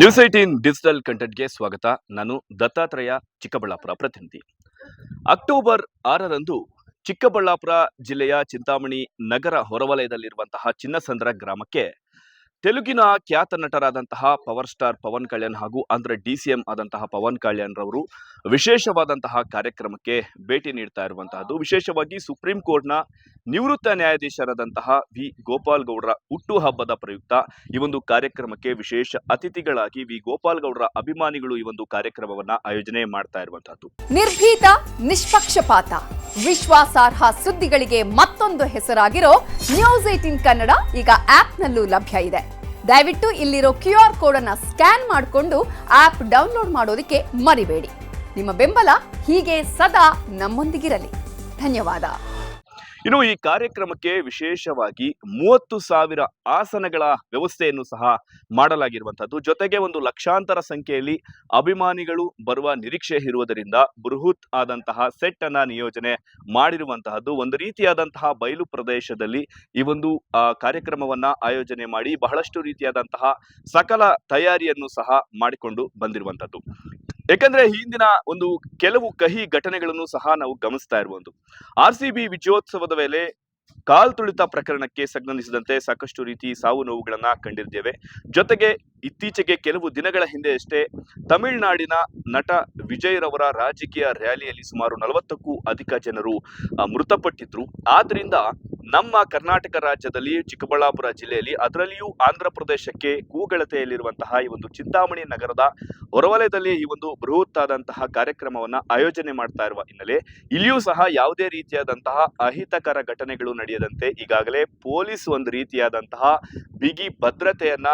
News eighteen digital ಕಂಟೆಂಟ್ಗೆ ಸ್ವಾಗತ. ನಾನು ದತ್ತಾತ್ರೇಯ, ಚಿಕ್ಕಬಳ್ಳಾಪುರ ಪ್ರತಿನಿಧಿ. ಅಕ್ಟೋಬರ್ ಆರರಂದು ಚಿಕ್ಕಬಳ್ಳಾಪುರ ಜಿಲ್ಲೆಯ ಚಿಂತಾಮಣಿ ನಗರ ಹೊರವಲಯದಲ್ಲಿರುವಂತಹ ಚಿನ್ನಸಂದ್ರ ಗ್ರಾಮಕ್ಕೆ ತೆಲುಗಿನ ಖ್ಯಾತ ನಟರಾದಂತಹ ಪವರ್ ಸ್ಟಾರ್ ಪವನ್ ಕಲ್ಯಾಣ್ ಹಾಗೂ ಅಂದ್ರೆ ಡಿ ಸಿ ಎಂ ಆದಂತಹ ಪವನ್ ಕಲ್ಯಾಣ್ ರವರು ವಿಶೇಷವಾದಂತಹ ಕಾರ್ಯಕ್ರಮಕ್ಕೆ ಭೇಟಿ ನೀಡ್ತಾ ಇರುವಂತಹದ್ದು. ವಿಶೇಷವಾಗಿ ಸುಪ್ರೀಂ ಕೋರ್ಟ್ನ ನಿವೃತ್ತ ನ್ಯಾಯಾಧೀಶರಾದಂತಹ ವಿ. ಗೋಪಾಲ್ ಗೌಡ್ರ ಹುಟ್ಟುಹಬ್ಬದ ಪ್ರಯುಕ್ತ ಈ ಒಂದು ಕಾರ್ಯಕ್ರಮಕ್ಕೆ ವಿಶೇಷ ಅತಿಥಿಗಳಾಗಿ ವಿ. ಗೋಪಾಲ್ ಗೌಡರ ಅಭಿಮಾನಿಗಳು ಈ ಒಂದು ಕಾರ್ಯಕ್ರಮವನ್ನ ಆಯೋಜನೆ ಮಾಡ್ತಾ ಇರುವಂತಹದ್ದು. ನಿರ್ಭೀತ, ನಿಷ್ಪಕ್ಷಪಾತ, ವಿಶ್ವಾಸಾರ್ಹ ಸುದ್ದಿಗಳಿಗೆ ಮತ್ತೊಂದು ಹೆಸರಾಗಿರೋ ನ್ಯೂಸ್ ಏಟಿನ್ ಕನ್ನಡ ಈಗ ಆಪ್ನಲ್ಲೂ ಲಭ್ಯ ಇದೆ. ದಯವಿಟ್ಟು ಇಲ್ಲಿರೋ ಕ್ಯೂ ಆರ್ ಕೋಡ್ ಅನ್ನ ಸ್ಕ್ಯಾನ್ ಮಾಡಿಕೊಂಡು ಆಪ್ ಡೌನ್ಲೋಡ್ ಮಾಡೋದಕ್ಕೆ ಮರಿಬೇಡಿ. ನಿಮ್ಮ ಬೆಂಬಲ ಹೀಗೆ ಸದಾ ನಮ್ಮೊಂದಿಗಿರಲಿ. ಧನ್ಯವಾದ. ಇನ್ನು ಈ ಕಾರ್ಯಕ್ರಮಕ್ಕೆ ವಿಶೇಷವಾಗಿ ಮೂವತ್ತು ಸಾವಿರ ಆಸನಗಳ ವ್ಯವಸ್ಥೆಯನ್ನು ಸಹ ಮಾಡಲಾಗಿರುವಂತಹದ್ದು ಜೊತೆಗೆ ಒಂದು ಲಕ್ಷಾಂತರ ಸಂಖ್ಯೆಯಲ್ಲಿ ಅಭಿಮಾನಿಗಳು ಬರುವ ನಿರೀಕ್ಷೆ ಇರುವುದರಿಂದ ಬೃಹತ್ ಆದಂತಹ ಸೆಟ್ ಅನ್ನ ನಿಯೋಜನೆ ಮಾಡಿರುವಂತಹದ್ದು. ಒಂದು ರೀತಿಯಾದಂತಹ ಬಯಲು ಪ್ರದೇಶದಲ್ಲಿ ಈ ಒಂದು ಕಾರ್ಯಕ್ರಮವನ್ನ ಆಯೋಜನೆ ಮಾಡಿ ಬಹಳಷ್ಟು ರೀತಿಯಾದಂತಹ ಸಕಲ ತಯಾರಿಯನ್ನು ಸಹ ಮಾಡಿಕೊಂಡು ಬಂದಿರುವಂತದ್ದು ಯಾಕಂದ್ರೆ ಹಿಂದಿನ ಒಂದು ಕೆಲವು ಕಹಿ ಘಟನೆಗಳನ್ನು ಸಹ ನಾವು ಗಮನಿಸ್ತಾ ಇರಬಹುದು ಆರ್ ಸಿ ಬಿ ವಿಜಯೋತ್ಸವದ ವೇಳೆ ಕಾಲ್ ತುಳಿತ ಪ್ರಕರಣಕ್ಕೆ ಸಂಬಂಧಿಸಿದಂತೆ ಸಾಕಷ್ಟು ರೀತಿ ಸಾವು ನೋವುಗಳನ್ನ ಕಂಡಿದ್ದೇವೆ ಜೊತೆಗೆ ಇತ್ತೀಚೆಗೆ ಕೆಲವು ದಿನಗಳ ಹಿಂದೆಯಷ್ಟೇ ತಮಿಳುನಾಡಿನ ನಟ ವಿಜಯ್ ರವರ ರಾಜಕೀಯ ರ್ಯಾಲಿಯಲ್ಲಿ ಸುಮಾರು ನಲವತ್ತಕ್ಕೂ ಅಧಿಕ ಜನರು ಮೃತಪಟ್ಟಿದ್ರು. ಆದ್ರಿಂದ ನಮ್ಮ ಕರ್ನಾಟಕ ರಾಜ್ಯದಲ್ಲಿ ಚಿಕ್ಕಬಳ್ಳಾಪುರ ಜಿಲ್ಲೆಯಲ್ಲಿ ಅದರಲ್ಲಿಯೂ ಆಂಧ್ರ ಪ್ರದೇಶಕ್ಕೆ ಕೂಗಳತೆಯಲ್ಲಿರುವಂತಹ ಈ ಒಂದು ಚಿಂತಾಮಣಿ ನಗರದ ಹೊರವಲಯದಲ್ಲಿ ಈ ಒಂದು ಬೃಹತ್ ಆದಂತಹ ಕಾರ್ಯಕ್ರಮವನ್ನ ಆಯೋಜನೆ ಮಾಡ್ತಾ ಇರುವ ಹಿನ್ನೆಲೆ ಇಲ್ಲಿಯೂ ಸಹ ಯಾವುದೇ ರೀತಿಯಾದಂತಹ ಅಹಿತಕರ ಘಟನೆಗಳು ನಡೆಯದಂತೆ ಈಗಾಗಲೇ ಪೊಲೀಸ್ ಒಂದು ರೀತಿಯಾದಂತಹ ಬಿಗಿ ಭದ್ರತೆಯನ್ನ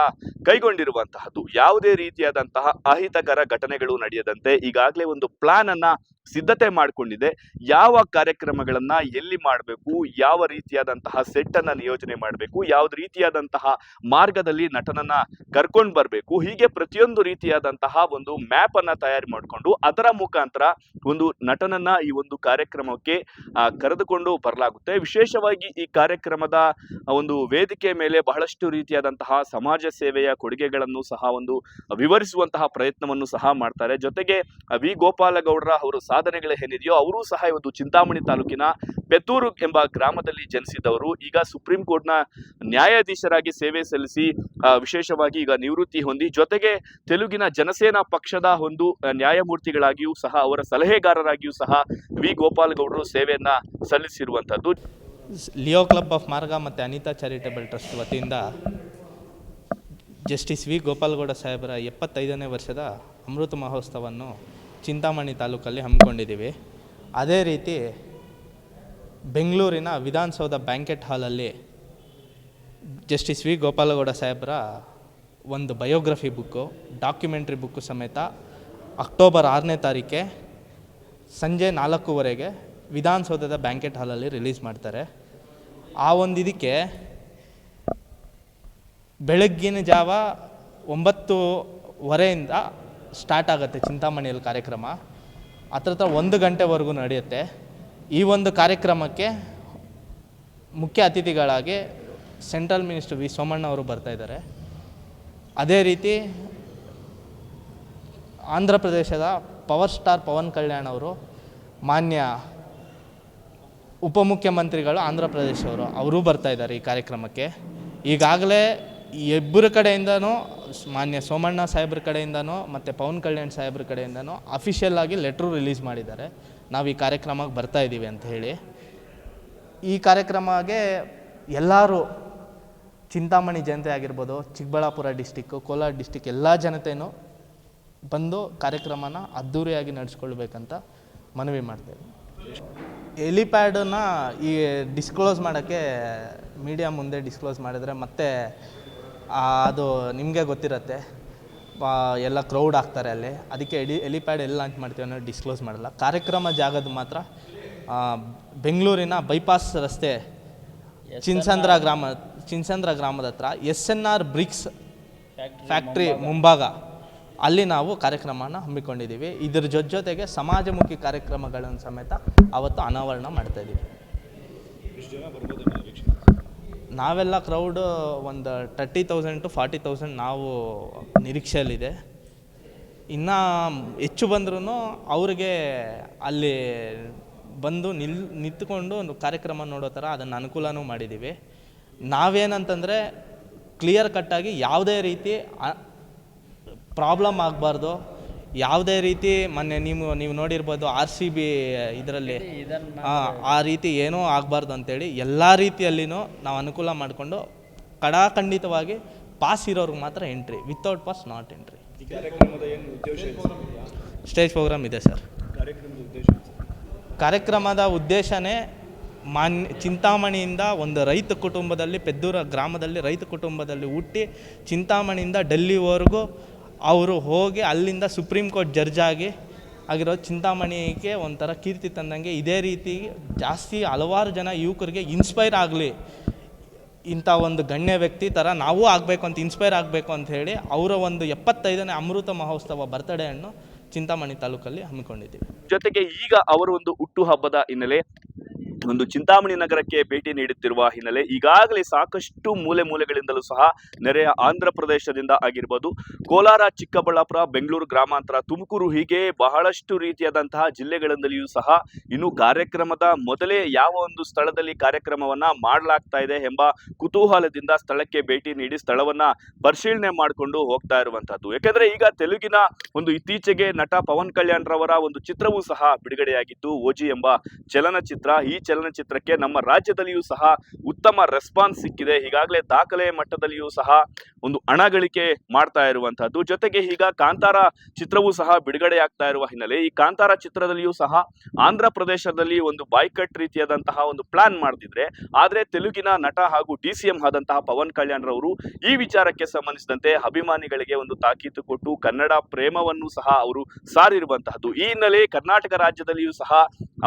ಕೈಗೊಂಡಿರುವಂತಹದ್ದು ಯಾವುದೇ ರೀತಿಯಾದಂತಹ ಅಹಿತಕರ ಘಟನೆಗಳು ನಡೆಯದಂತೆ ಈಗಾಗಲೇ ಒಂದು ಪ್ಲಾನ್ ಅನ್ನ ಸಿದ್ಧತೆ ಮಾಡಿಕೊಂಡಿದೆ. ಯಾವ ಕಾರ್ಯಕ್ರಮಗಳನ್ನ ಎಲ್ಲಿ ಮಾಡಬೇಕು, ಯಾವ ರೀತಿಯಾದಂತಹ ಸೆಟ್ ಅನ್ನ ನಿಯೋಜನೆ ಮಾಡಬೇಕು, ಯಾವ್ದು ರೀತಿಯಾದಂತಹ ಮಾರ್ಗದಲ್ಲಿ ನಟನನ್ನ ಕರ್ಕೊಂಡು ಬರಬೇಕು, ಹೀಗೆ ಪ್ರತಿಯೊಂದು ರೀತಿಯಾದಂತಹ ಒಂದು ಮ್ಯಾಪ್ ಅನ್ನ ತಯಾರು ಮಾಡಿಕೊಂಡು ಅದರ ಮುಖಾಂತರ ಒಂದು ನಟನನ್ನ ಈ ಒಂದು ಕಾರ್ಯಕ್ರಮಕ್ಕೆ ಕರೆದುಕೊಂಡು ಬರಲಾಗುತ್ತೆ. ವಿಶೇಷವಾಗಿ ಈ ಕಾರ್ಯಕ್ರಮದ ಒಂದು ವೇದಿಕೆ ಮೇಲೆ ಬಹಳಷ್ಟು ರೀತಿಯಾದಂತಹ ಸಮಾಜ ಸೇವೆಯ ಕೊಡುಗೆಗಳನ್ನು ಸಹ ಒಂದು ವಿವರಿಸುವಂತಹ ಪ್ರಯತ್ನವನ್ನು ಸಹ ಮಾಡ್ತಾರೆ. ಜೊತೆಗೆ ವಿ ಗೋಪಾಲಗೌಡರ ಅವರು ಸಾಧನೆಗಳು ಏನಿದೆಯೋ ಅವರು ಸಹ ಇವತ್ತು ಚಿಂತಾಮಣಿ ತಾಲೂಕಿನ ಪೆತ್ತೂರು ಎಂಬ ಗ್ರಾಮದಲ್ಲಿ ಜನಿಸಿದವರು. ಈಗ ಸುಪ್ರೀಂ ಕೋರ್ಟ್ನ ನ್ಯಾಯಾಧೀಶರಾಗಿ ಸೇವೆ ಸಲ್ಲಿಸಿ ವಿಶೇಷವಾಗಿ ಈಗ ನಿವೃತ್ತಿ ಹೊಂದಿ, ಜೊತೆಗೆ ತೆಲುಗಿನ ಜನಸೇನಾ ಪಕ್ಷದ ಒಂದು ನ್ಯಾಯಮೂರ್ತಿಗಳಾಗಿಯೂ ಸಹ, ಅವರ ಸಲಹೆಗಾರರಾಗಿಯೂ ಸಹ ವಿ. ಗೋಪಾಲ್ ಗೌಡರು ಸೇವೆಯನ್ನ ಸಲ್ಲಿಸಿರುವಂತದ್ದು ಲಿಯೋ ಕ್ಲಬ್ ಆಫ್ ಮಾರ್ಗ ಮತ್ತು ಅನಿತಾ ಚಾರಿಟೇಬಲ್ ಟ್ರಸ್ಟ್ ವತಿಯಿಂದ ಜಸ್ಟಿಸ್ ವಿ. ಗೋಪಾಲಗೌಡ ಸಾಹೇಬರ ಎಪ್ಪತ್ತೈದನೇ ವರ್ಷದ ಅಮೃತ ಮಹೋತ್ಸವವನ್ನು ಚಿಂತಾಮಣಿ ತಾಲೂಕಲ್ಲಿ ಹಮ್ಮಿಕೊಂಡಿದ್ದೀವಿ. ಅದೇ ರೀತಿ ಬೆಂಗಳೂರಿನ ವಿಧಾನಸೌಧ ಬ್ಯಾಂಕೆಟ್ ಹಾಲಲ್ಲಿ ಜಸ್ಟಿಸ್ ವಿ ಗೋಪಾಲಗೌಡ ಸಾಹೇಬರ ಒಂದು ಬಯೋಗ್ರಫಿ ಬುಕ್ಕು, ಡಾಕ್ಯುಮೆಂಟ್ರಿ ಬುಕ್ಕು ಸಮೇತ ಅಕ್ಟೋಬರ್ ಆರನೇ ತಾರೀಕೆ ಸಂಜೆ ನಾಲ್ಕೂವರೆಗೆ ವಿಧಾನಸೌಧದ ಬ್ಯಾಂಕೆಟ್ ಹಾಲಲ್ಲಿ ರಿಲೀಸ್ ಮಾಡ್ತಾರೆ. ಆ ಒಂದು ಇದಕ್ಕೆ ಬೆಳಗ್ಗಿನ ಜಾವ ಒಂಬತ್ತುವರೆಯಿಂದ ಸ್ಟಾರ್ಟ್ ಆಗುತ್ತೆ ಚಿಂತಾಮಣಿಯಲ್ಲಿ ಕಾರ್ಯಕ್ರಮ. ಹತ್ರ ಹತ್ರ ಒಂದು ಗಂಟೆವರೆಗೂ ನಡೆಯುತ್ತೆ. ಈ ಒಂದು ಕಾರ್ಯಕ್ರಮಕ್ಕೆ ಮುಖ್ಯ ಅತಿಥಿಗಳಾಗಿ ಸೆಂಟ್ರಲ್ ಮಿನಿಸ್ಟರ್ ವಿ ಸೋಮಣ್ಣ ಅವರು ಬರ್ತಾ ಇದ್ದಾರೆ. ಅದೇ ರೀತಿ ಆಂಧ್ರ ಪ್ರದೇಶದ ಪವರ್ ಸ್ಟಾರ್ ಪವನ್ ಕಲ್ಯಾಣ್ ಅವರು, ಮಾನ್ಯ ಉಪಮುಖ್ಯಮಂತ್ರಿಗಳು ಆಂಧ್ರ ಪ್ರದೇಶವರು ಅವರೂ ಬರ್ತಾ ಇದ್ದಾರೆ ಈ ಕಾರ್ಯಕ್ರಮಕ್ಕೆ. ಈಗಾಗಲೇ ಇಬ್ಬರ ಕಡೆಯಿಂದನೂ ಮಾನ್ಯ ಸೋಮಣ್ಣ ಸಾಹೇಬ್ರ ಕಡೆಯಿಂದನೋ, ಮತ್ತು ಪವನ್ ಕಲ್ಯಾಣ್ ಸಾಹೇಬ್ರ ಕಡೆಯಿಂದನೋ ಅಫಿಷಿಯಲ್ ಆಗಿ ಲೆಟ್ರು ರಿಲೀಸ್ ಮಾಡಿದ್ದಾರೆ. ನಾವು ಈ ಕಾರ್ಯಕ್ರಮಕ್ಕೆ ಬರ್ತಾ ಇದ್ದೀವಿ ಅಂತ ಹೇಳಿ. ಈ ಕಾರ್ಯಕ್ರಮಗೆ ಎಲ್ಲರೂ ಚಿಂತಾಮಣಿ ಜನತೆ ಆಗಿರ್ಬೋದು, ಚಿಕ್ಕಬಳ್ಳಾಪುರ ಡಿಸ್ಟಿಕ್ಕು ಕೋಲಾರ ಡಿಸ್ಟಿಕ್ ಎಲ್ಲ ಜನತೆಯೂ ಬಂದು ಕಾರ್ಯಕ್ರಮನ ಅದ್ಧೂರಿಯಾಗಿ ನಡೆಸ್ಕೊಳ್ಬೇಕಂತ ಮನವಿ ಮಾಡ್ತೇವೆ. ಎಲಿಪ್ಯಾಡನ್ನು ಈ ಡಿಸ್ಕ್ಲೋಸ್ ಮಾಡೋಕ್ಕೆ ಮೀಡಿಯಾ ಮುಂದೆ ಡಿಸ್ಕ್ಲೋಸ್ ಮಾಡಿದರೆ ಮತ್ತೆ ಅದು ನಿಮಗೆ ಗೊತ್ತಿರುತ್ತೆ. ಎಲ್ಲ ಕ್ರೌಡ್ ಆಗ್ತಾರೆ ಅಲ್ಲಿ. ಅದಕ್ಕೆ ಎಡಿ ಎಲಿಪ್ಯಾಡ್ ಎಲ್ಲಿ ಲಾಂಚ್ ಮಾಡ್ತೀವಿ ಅನ್ನೋದು ಡಿಸ್ಕ್ಲೋಸ್ ಮಾಡಲ್ಲ. ಕಾರ್ಯಕ್ರಮ ಜಾಗದ ಮಾತ್ರ ಬೆಂಗಳೂರಿನ ಬೈಪಾಸ್ ರಸ್ತೆ ಚಿನ್ಸಂದ್ರ ಗ್ರಾಮ ಚಿನ್ಸಂದ್ರ ಗ್ರಾಮದ ಹತ್ರ S N R bricks factory ಮುಂಭಾಗ. ಅಲ್ಲಿ ನಾವು ಕಾರ್ಯಕ್ರಮನ ಹಮ್ಮಿಕೊಂಡಿದ್ದೀವಿ ಇದ್ರ ಜೊತೆ ಜೊತೆಗೆ ಸಮಾಜಮುಖಿ ಕಾರ್ಯಕ್ರಮಗಳನ್ನು ಸಮೇತ ಅವತ್ತು ಅನಾವರಣ ಮಾಡ್ತಾ ಇದ್ದೀವಿ ನಾವೆಲ್ಲ ಕ್ರೌಡ್ ಒಂದು thirty thousand to forty thousand ನಾವು ನಿರೀಕ್ಷೆಯಲ್ಲಿದೆ. ಇನ್ನು ಹೆಚ್ಚು ಬಂದ್ರೂ ಅವ್ರಿಗೆ ಅಲ್ಲಿ ಬಂದು ನಿಲ್, ನಿಂತ್ಕೊಂಡು ಒಂದು ಕಾರ್ಯಕ್ರಮ ನೋಡೋ ಥರ ಅದನ್ನು ಅನುಕೂಲನೂ ಮಾಡಿದ್ದೀವಿ ನಾವೇನಂತಂದರೆ ಕ್ಲಿಯರ್ ಕಟ್ಟಾಗಿ ಯಾವುದೇ ರೀತಿ ಪ್ರಾಬ್ಲಮ್ ಆಗಬಾರ್ದು. ಯಾವುದೇ ರೀತಿ ಮೊನ್ನೆ ನೀವು ನೀವು ನೋಡಿರ್ಬೋದು ಆರ್ ಸಿ ಬಿ ಇದರಲ್ಲಿ ಆ ರೀತಿ ಏನೂ ಆಗಬಾರ್ದು ಅಂತೇಳಿ ಎಲ್ಲ ರೀತಿಯಲ್ಲಿನೂ ನಾವು ಅನುಕೂಲ ಮಾಡಿಕೊಂಡು ಕಡಾಖಂಡಿತವಾಗಿ ಪಾಸ್ ಇರೋರ್ಗೆ ಮಾತ್ರ entry without pass not entry stage program ಇದೆ ಸರ್? ಕಾರ್ಯಕ್ರಮದ ಉದ್ದೇಶನೇ ಮಾನ್ಯ ಚಿಂತಾಮಣಿಯಿಂದ ಒಂದು ರೈತ ಕುಟುಂಬದಲ್ಲಿ ಪೆದ್ದೂರ ಗ್ರಾಮದಲ್ಲಿ ರೈತ ಕುಟುಂಬದಲ್ಲಿ ಹುಟ್ಟಿ ಚಿಂತಾಮಣಿಯಿಂದ ಡೆಲ್ಲಿವರೆಗೂ ಅವರು ಹೋಗಿ ಅಲ್ಲಿಂದ ಸುಪ್ರೀಂ ಕೋರ್ಟ್ ಜಡ್ಜ್ ಆಗಿ ಆಗಿರೋ ಚಿಂತಾಮಣಿಗೆ ಒಂಥರ ಕೀರ್ತಿ ತಂದಂಗೆ ಇದೇ ರೀತಿ ಜಾಸ್ತಿ ಹಲವಾರು ಜನ ಯುವಕರಿಗೆ ಇನ್ಸ್ಪೈರ್ ಆಗಲಿ. ಇಂಥ ಒಂದು ಗಣ್ಯ ವ್ಯಕ್ತಿ ಥರ ನಾವೂ ಆಗಬೇಕು ಅಂತ ಇನ್ಸ್ಪೈರ್ ಆಗಬೇಕು ಅಂತ ಹೇಳಿ ಅವರ ಒಂದು ಎಪ್ಪತ್ತೈದನೇ ಅಮೃತ ಮಹೋತ್ಸವ ಬರ್ತಡೇಯನ್ನು ಚಿಂತಾಮಣಿ ತಾಲೂಕಲ್ಲಿ ಹಮ್ಮಿಕೊಂಡಿದ್ದೀವಿ. ಜೊತೆಗೆ ಈಗ ಅವರ ಒಂದು ಹುಟ್ಟುಹಬ್ಬದ ಹಿನ್ನೆಲೆ ಒಂದು ಚಿಂತಾಮಣಿ ನಗರಕ್ಕೆ ಭೇಟಿ ನೀಡುತ್ತಿರುವ ಹಿನ್ನೆಲೆ ಈಗಾಗಲೇ ಸಾಕಷ್ಟು ಮೂಲೆ ಮೂಲೆಗಳಿಂದಲೂ ಸಹ ನೆರೆಯ ಆಂಧ್ರ ಪ್ರದೇಶದಿಂದ ಆಗಿರ್ಬೋದು. ಕೋಲಾರ, ಚಿಕ್ಕಬಳ್ಳಾಪುರ, ಬೆಂಗಳೂರು ಗ್ರಾಮಾಂತರ, ತುಮಕೂರು ಹೀಗೆ ಬಹಳಷ್ಟು ರೀತಿಯಾದಂತಹ ಜಿಲ್ಲೆಗಳಿಂದಲೂ ಸಹ ಇನ್ನು ಕಾರ್ಯಕ್ರಮದ ಮೊದಲೇ ಯಾವ ಒಂದು ಸ್ಥಳದಲ್ಲಿ ಕಾರ್ಯಕ್ರಮವನ್ನ ಮಾಡಲಾಗ್ತಾ ಇದೆ ಎಂಬ ಕುತೂಹಲದಿಂದ ಸ್ಥಳಕ್ಕೆ ಭೇಟಿ ನೀಡಿ ಸ್ಥಳವನ್ನ ಪರಿಶೀಲನೆ ಮಾಡಿಕೊಂಡು ಹೋಗ್ತಾ ಇರುವಂತಹದ್ದು. ಯಾಕಂದ್ರೆ ಈಗ ತೆಲುಗಿನ ಒಂದು ಇತ್ತೀಚೆಗೆ ನಟ ಪವನ್ ಕಲ್ಯಾಣ್ ರವರ ಒಂದು ಚಿತ್ರವೂ ಸಹ ಬಿಡುಗಡೆಯಾಗಿತ್ತು ಓಜಿ ಎಂಬ ಚಲನಚಿತ್ರ ಈ ಚಲನಚಿತ್ರಕ್ಕೆ ನಮ್ಮ ರಾಜ್ಯದಲ್ಲಿಯೂ ಸಹ ಉತ್ತಮ ರೆಸ್ಪಾನ್ಸ್ ಸಿಕ್ಕಿದೆ. ಈಗಾಗಲೇ ದಾಖಲೆ ಮಟ್ಟದಲ್ಲಿಯೂ ಸಹ ಒಂದು ಹಣ ಗಳಿಕೆ ಮಾಡ್ತಾ ಇರುವಂತಹದ್ದು. ಜೊತೆಗೆ ಈಗ ಕಾಂತಾರ ಚಿತ್ರವೂ ಸಹ ಬಿಡುಗಡೆ ಆಗ್ತಾ ಇರುವ ಹಿನ್ನೆಲೆ, ಈ ಕಾಂತಾರ ಚಿತ್ರದಲ್ಲಿಯೂ ಸಹ ಆಂಧ್ರ ಪ್ರದೇಶದಲ್ಲಿ ಒಂದು ಬಾಯ್ಕಟ್ ರೀತಿಯಾದಂತಹ ಒಂದು ಪ್ಲಾನ್ ಮಾಡ್ತಿದ್ರೆ, ಆದ್ರೆ ತೆಲುಗಿನ ನಟ ಹಾಗೂ ಡಿ ಸಿ ಆದಂತಹ ಪವನ್ ಕಲ್ಯಾಣ್ ರವರು ಈ ವಿಚಾರಕ್ಕೆ ಸಂಬಂಧಿಸಿದಂತೆ ಅಭಿಮಾನಿಗಳಿಗೆ ಒಂದು ತಾಕೀತು ಕೊಟ್ಟು ಕನ್ನಡ ಪ್ರೇಮವನ್ನು ಸಹ ಅವರು ಸಾರಿರುವಂತಹದ್ದು. ಈ ಹಿನ್ನೆಲೆ ಕರ್ನಾಟಕ ರಾಜ್ಯದಲ್ಲಿಯೂ ಸಹ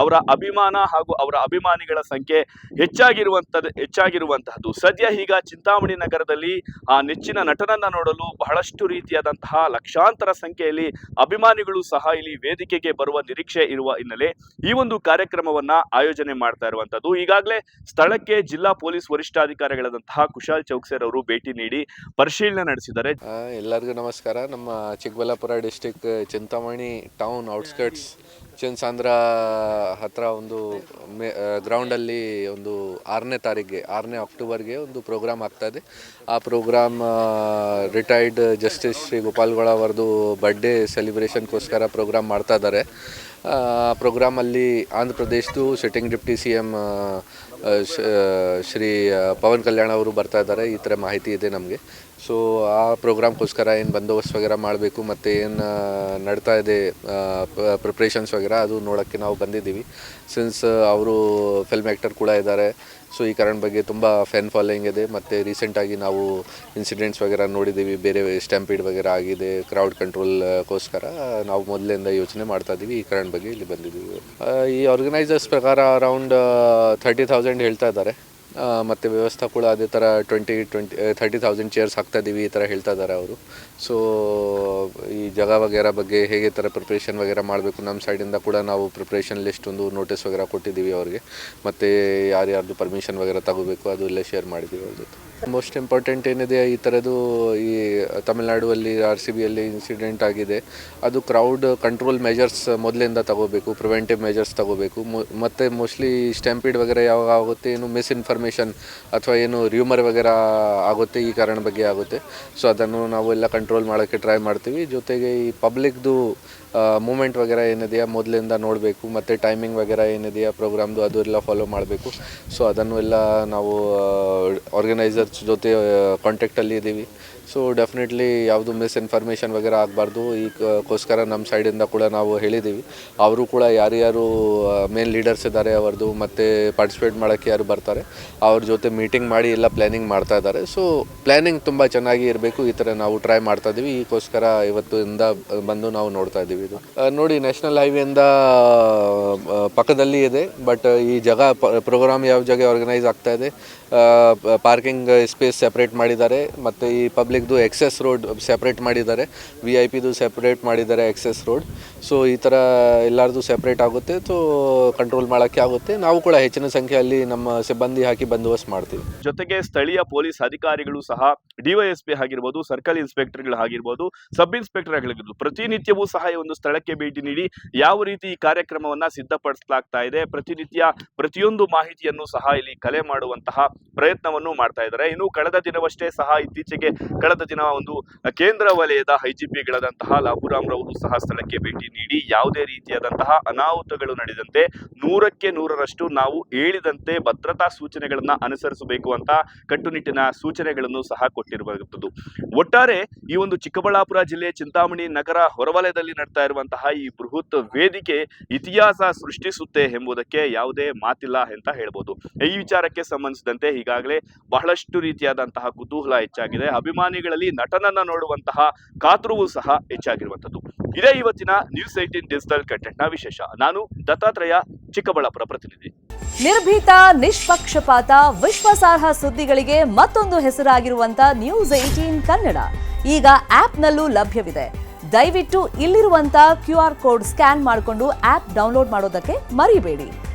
ಅವರ ಅಭಿಮಾನ ಹಾಗೂ ಅವರ ಅಭಿಮಾನಿಗಳ ಸಂಖ್ಯೆ ಹೆಚ್ಚಾಗಿರುವಂತದ್ದು ಹೆಚ್ಚಾಗಿರುವಂತಹದ್ದು. ಸದ್ಯ ಈಗ ಚಿಂತಾಮಣಿ ನಗರದಲ್ಲಿ ಆ ನೆಚ್ಚಿನ ನಟನನ್ನ ನೋಡಲು ಬಹಳಷ್ಟು ರೀತಿಯಾದಂತಹ ಲಕ್ಷಾಂತರ ಸಂಖ್ಯೆಯಲ್ಲಿ ಅಭಿಮಾನಿಗಳು ಸಹ ಇಲ್ಲಿ ವೇದಿಕೆಗೆ ಬರುವ ನಿರೀಕ್ಷೆ ಇರುವ ಹಿನ್ನೆಲೆ ಈ ಒಂದು ಕಾರ್ಯಕ್ರಮವನ್ನ ಆಯೋಜನೆ ಮಾಡ್ತಾ ಇರುವಂತದ್ದು. ಈಗಾಗಲೇ ಸ್ಥಳಕ್ಕೆ ಜಿಲ್ಲಾ ಪೊಲೀಸ್ ವರಿಷ್ಠಾಧಿಕಾರಿಗಳಾದಂತಹ ಕುಶಾಲ್ ಚೌಕ್ಸೇರ್ ಅವರು ಭೇಟಿ ನೀಡಿ ಪರಿಶೀಲನೆ ನಡೆಸಿದ್ದಾರೆ. ಎಲ್ಲರಿಗೂ ನಮಸ್ಕಾರ. ನಮ್ಮ Chikkaballapura district Chintamani town outskirts Chinsandra ಹತ್ರ ಒಂದು ಮೇ ಗ್ರೌಂಡಲ್ಲಿ ಒಂದು ಆರನೇ ತಾರೀಕಿಗೆ ಆರನೇ ಅಕ್ಟೋಬರ್ಗೆ ಒಂದು ಪ್ರೋಗ್ರಾಮ್ ಆಗ್ತಾಯಿದೆ ಆ program retired justice Shri Gopalgowda ಅವರದು ಬರ್ಡೇ ಸೆಲೆಬ್ರೇಷನ್ಗೋಸ್ಕರ ಪ್ರೋಗ್ರಾಮ್ ಮಾಡ್ತಾ ಇದ್ದಾರೆ. ಪ್ರೋಗ್ರಾಮಲ್ಲಿ Andhra ಪ್ರದೇಶದ್ದು sitting deputy C M Shri Pawan Kalyan ಅವರು ಬರ್ತಾ ಇದ್ದಾರೆ. ಈ ಥರ ಮಾಹಿತಿ ಇದೆ ನಮಗೆ. ಸೊ ಆ ಪ್ರೋಗ್ರಾಮ್ಗೋಸ್ಕರ ಏನು ಬಂದೋಬಸ್ತ್ ವಗೇರ ಮಾಡಬೇಕು ಮತ್ತು ಏನು ನಡ್ತಾ ಇದೆ ಪ್ರಿಪ್ರೇಷನ್ಸ್ ವಗೇರ ಅದು ನೋಡೋಕ್ಕೆ ನಾವು ಬಂದಿದ್ದೀವಿ. ಸಿನ್ಸ್ ಅವರು ಫಿಲ್ಮ್ ಆ್ಯಕ್ಟರ್ ಕೂಡ ಇದ್ದಾರೆ. ಸೊ ಈ ಕಾರಣ ಬಗ್ಗೆ ತುಂಬ ಫ್ಯಾನ್ ಫಾಲೋಯಿಂಗ್ ಇದೆ. ಮತ್ತು ರೀಸೆಂಟಾಗಿ ನಾವು ಇನ್ಸಿಡೆಂಟ್ಸ್ ವಗೇರ ನೋಡಿದ್ದೀವಿ. ಬೇರೆ ಸ್ಟ್ಯಾಂಪೀಡ್ ವಗೇರ ಆಗಿದೆ. ಕ್ರೌಡ್ ಕಂಟ್ರೋಲ್ಗೋಸ್ಕರ ನಾವು ಮೊದಲಿಂದ ಯೋಚನೆ ಮಾಡ್ತಾ ಇದ್ದೀವಿ. ಈ ಕಾರಣ ಬಗ್ಗೆ ಇಲ್ಲಿ ಬಂದಿದ್ದೀವಿ. ಈ ಆರ್ಗನೈಸರ್ಸ್ ಪ್ರಕಾರ ಅರೌಂಡ್ ಥರ್ಟಿ ತೌಸಂಡ್ ಹೇಳ್ತಾ ಇದ್ದಾರೆ. ಮತ್ತು ವ್ಯವಸ್ಥೆ ಕೂಡ ಅದೇ ಥರ twenty twenty thirty thousand chairs ಹಾಕ್ತಾ ಇದ್ದೀವಿ ಈ ಥರ ಹೇಳ್ತಾ ಇದ್ದಾರೆ ಅವರು. ಸೊ ಈ ಜಾಗ ವಗೇರ ಬಗ್ಗೆ ಹೇಗೆ ಥರ ಪ್ರಿಪ್ರೇಷನ್ ವಗೇರ ಮಾಡಬೇಕು ನಮ್ಮ ಸೈಡಿಂದ ಕೂಡ ನಾವು ಪ್ರಿಪ್ರೇಷನ್ ಲಿಸ್ಟ್ ಒಂದು ನೋಟಿಸ್ ವಗೇರ ಕೊಟ್ಟಿದ್ದೀವಿ ಅವ್ರಿಗೆ. ಮತ್ತು ಯಾರ್ಯಾರ್ದು ಪರ್ಮಿಷನ್ ವಗೇರ ತಗೋಬೇಕು ಅದು ಎಲ್ಲ ಶೇರ್ ಮಾಡಿದ್ದೀವಿ ಅವ್ರ ಜೊತೆ. ಮೋಸ್ಟ್ ಇಂಪಾರ್ಟೆಂಟ್ ಏನಿದೆ, ಈ ಥರದ್ದು ಈ ತಮಿಳ್ನಾಡುವಲ್ಲಿ ಆರ್ ಸಿ ಬಿಯಲ್ಲಿ ಇನ್ಸಿಡೆಂಟ್ ಆಗಿದೆ. ಅದು ಕ್ರೌಡ್ ಕಂಟ್ರೋಲ್ ಮೆಜರ್ಸ್ ಮೊದಲಿಂದ ತಗೋಬೇಕು ಪ್ರಿವೆಂಟಿವ್ ಮೆಜರ್ಸ್ ತಗೋಬೇಕು. ಮತ್ತು ಮೋಸ್ಟ್ಲಿ ಸ್ಟ್ಯಾಂಪೀಡ್ ವಗೇರ ಯಾವಾಗ ಆಗುತ್ತೆ, ಏನು ಮಿಸ್ಇನ್ಫಾರ್ಮೇಷನ್ ಅಥವಾ ಏನು ರ್ಯೂಮರ್ ವಗೇರ ಆಗುತ್ತೆ ಈ ಕಾರಣ ಬಗ್ಗೆ ಆಗುತ್ತೆ. ಸೊ ಅದನ್ನು ನಾವು ಎಲ್ಲ ಕಂಟ್ರೋಲ್ ಮಾಡೋಕ್ಕೆ ಟ್ರೈ ಮಾಡ್ತೀವಿ. ಜೊತೆಗೆ ಈ ಪಬ್ಲಿಕ್ದು ಮೂಮೆಂಟ್ ವಗೇರ ಏನಿದೆಯಾ? ಮೊದಲಿಂದ ನೋಡಬೇಕು, ಮತ್ತು ಟೈಮಿಂಗ್ ವಗೇರ ಏನಿದೆಯಾ? ಪ್ರೋಗ್ರಾಮ್ದು ಅದು ಎಲ್ಲ ಫಾಲೋ ಮಾಡಬೇಕು. ಸೊ ಅದನ್ನು ಎಲ್ಲ ನಾವು ಆರ್ಗನೈಸರ್ಸ್ ಜೊತೆ ಕಾಂಟ್ಯಾಕ್ಟಲ್ಲಿ ಇದ್ದೀವಿ. ಸೊ ಡೆಫಿನೆಟ್ಲಿ ಯಾವುದು ಮಿಸ್ಇನ್ಫಾರ್ಮೇಷನ್ ವಗೇರ ಆಗಬಾರ್ದು. ಈಗೋಸ್ಕರ ನಮ್ಮ ಸೈಡಿಂದ ಕೂಡ ನಾವು ಹೇಳಿದ್ದೀವಿ. ಅವರು ಕೂಡ ಯಾರ್ಯಾರು ಮೇನ್ ಲೀಡರ್ಸ್ ಇದ್ದಾರೆ ಅವ್ರದ್ದು ಮತ್ತು ಪಾರ್ಟಿಸಿಪೇಟ್ ಮಾಡೋಕ್ಕೆ ಯಾರು ಬರ್ತಾರೆ, ಅವ್ರ ಜೊತೆ ಮೀಟಿಂಗ್ ಮಾಡಿ ಎಲ್ಲ ಪ್ಲ್ಯಾನಿಂಗ್ ಮಾಡ್ತಾ ಇದ್ದಾರೆ. ಸೊ ಪ್ಲ್ಯಾನಿಂಗ್ ತುಂಬ ಚೆನ್ನಾಗಿ ಇರಬೇಕು. ಈ ಥರ ನಾವು ಟ್ರೈ ಮಾಡ್ತಾ ಇದ್ದೀವಿ. ಈಗೋಸ್ಕರ ಇವತ್ತಿಂದ ಬಂದು ನಾವು ನೋಡ್ತಾ ಇದ್ದೀವಿ. ಇದು. ನೋಡಿ ನ್ಯಾಷನಲ್ ಹೈವೇಯಿಂದ ಪಕ್ಕದಲ್ಲಿ ಇದೆ ಬಟ್ ಈ ಜಾಗ ಪ್ರೋಗ್ರಾಮ್ ಯಾವ ಜಾಗ ಆರ್ಗನೈಸ್ ಆಗ್ತಾ ಇದೆ ಪಾರ್ಕಿಂಗ್ ಸ್ಪೇಸ್ ಸೆಪ್ರೇಟ್ ಮಾಡಿದ್ದಾರೆ ಮತ್ತು ಈ ಪಬ್ಲಿಕ್ದು ಎಕ್ಸೆಸ್ ರೋಡ್ ಸೆಪ್ರೇಟ್ ಮಾಡಿದ್ದಾರೆ. ವಿ ಐ ಪಿದು ಸೆಪ್ರೇಟ್ ಮಾಡಿದ್ದಾರೆ ಎಕ್ಸೆಸ್ ರೋಡ್. ಸೊ ಈ ಥರ ಎಲ್ಲರದು ಸೆಪ್ರೇಟ್ ಆಗುತ್ತೆ ಸೊ ಕಂಟ್ರೋಲ್ ಮಾಡೋಕ್ಕೆ ಆಗುತ್ತೆ. ನಾವು ಕೂಡ ಹೆಚ್ಚಿನ ಸಂಖ್ಯೆಯಲ್ಲಿ ನಮ್ಮ ಸಿಬ್ಬಂದಿ ಹಾಕಿ ಬಂದೋಬಸ್ತ್ ಮಾಡ್ತೀವಿ. ಜೊತೆಗೆ ಸ್ಥಳೀಯ ಪೊಲೀಸ್ ಅಧಿಕಾರಿಗಳು ಸಹ ಡಿವೈಎಸ್ಪಿ ಆಗಿರ್ಬೋದು, ಸರ್ಕಲ್ ಇನ್ಸ್ಪೆಕ್ಟರ್ಗಳು ಆಗಿರ್ಬೋದು, ಸಬ್ ಇನ್ಸ್ಪೆಕ್ಟರ್ ಆಗಿರ್ಬೋದು ಪ್ರತಿನಿತ್ಯವೂ ಸಹ ಈ ಒಂದು ಸ್ಥಳಕ್ಕೆ ಭೇಟಿ ನೀಡಿ ಯಾವ ರೀತಿ ಈ ಕಾರ್ಯಕ್ರಮವನ್ನು ಸಿದ್ಧಪಡಿಸಲಾಗ್ತಾ ಇದೆ, ಪ್ರತಿನಿತ್ಯ ಪ್ರತಿಯೊಂದು ಮಾಹಿತಿಯನ್ನು ಸಹ ಇಲ್ಲಿ ಕಲೆ ಮಾಡುವಂತಹ ಪ್ರಯತ್ನವನ್ನು ಮಾಡ್ತಾ ಇದ್ದಾರೆ. ಇನ್ನು ಕಳೆದ ದಿನವಷ್ಟೇ ಸಹ ಇತ್ತೀಚೆಗೆ ಕಳೆದ ದಿನ ಒಂದು ಕೇಂದ್ರ ವಲಯದ ಐಜಿಪಿಗಳಾದಂತಹ ಲಾಬುರಾಮ್ ರವರು ಸಹ ಸ್ಥಳಕ್ಕೆ ಭೇಟಿ ನೀಡಿ ಯಾವುದೇ ರೀತಿಯಾದಂತಹ ಅನಾಹುತಗಳು ನಡೆದಂತೆ ನೂರಕ್ಕೆ ನೂರರಷ್ಟು ನಾವು ಹೇಳಿದಂತೆ ಭದ್ರತಾ ಸೂಚನೆಗಳನ್ನ ಅನುಸರಿಸಬೇಕು ಅಂತ ಕಟ್ಟುನಿಟ್ಟಿನ ಸೂಚನೆಗಳನ್ನು ಸಹ ಕೊಟ್ಟಿರುವಂಥದ್ದು. ಒಟ್ಟಾರೆ ಈ ಒಂದು ಚಿಕ್ಕಬಳ್ಳಾಪುರ ಜಿಲ್ಲೆ ಚಿಂತಾಮಣಿ ನಗರ ಹೊರವಲಯದಲ್ಲಿ ನಡ್ತಾ ಇರುವಂತಹ ಈ ಬೃಹತ್ ವೇದಿಕೆ ಇತಿಹಾಸ ಸೃಷ್ಟಿಸುತ್ತೆ ಎಂಬುದಕ್ಕೆ ಯಾವುದೇ ಮಾತಿಲ್ಲ ಅಂತ ಹೇಳ್ಬೋದು. ಈ ವಿಚಾರಕ್ಕೆ ಸಂಬಂಧಿಸಿದಂತೆ ಈಗಾಗಲೇ ಬಹಳಷ್ಟು ರೀತಿಯಾದಂತಹ ಕುತೂಹಲ ಹೆಚ್ಚಾಗಿದೆ. ಅಭಿಮಾನಿಗಳಲ್ಲಿ ನಟನನ್ನ ನೋಡುವಂತಹ ಕಾತುರವೂ ಸಹ ಹೆಚ್ಚಾಗಿರುವಂಥದ್ದು. ಇದೇ ಇವತ್ತಿನ ನ್ಯೂಸ್ ಏಟೀನ್ ಡಿಜಿಟಲ್ ಕಂಟೆಂಟ್ನ ವಿಶೇಷ. ನಾನು ದತ್ತಾತ್ರೇಯ, ಚಿಕ್ಕಬಳ್ಳಾಪುರ ಪ್ರತಿನಿಧಿ. ನಿರ್ಭೀತ, ನಿಷ್ಪಕ್ಷಪಾತ, ವಿಶ್ವಾಸಾರ್ಹ ಸುದ್ದಿಗಳಿಗೆ ಮತ್ತೊಂದು ಹೆಸರಾಗಿರುವಂತ ನ್ಯೂಸ್ ಏಟೀನ್ ಕನ್ನಡ. ಈಗ ಆಪ್ನಲ್ಲೂ ಲಭ್ಯವಿದೆ. ದಯವಿಟ್ಟು ಇಲ್ಲಿರುವಂತ ಕ್ಯೂ ಆರ್ ಕೋಡ್ ಸ್ಕ್ಯಾನ್ ಮಾಡಿಕೊಂಡು ಆಪ್ ಡೌನ್ಲೋಡ್ ಮಾಡೋದಕ್ಕೆ ಮರಿಬೇಡಿ.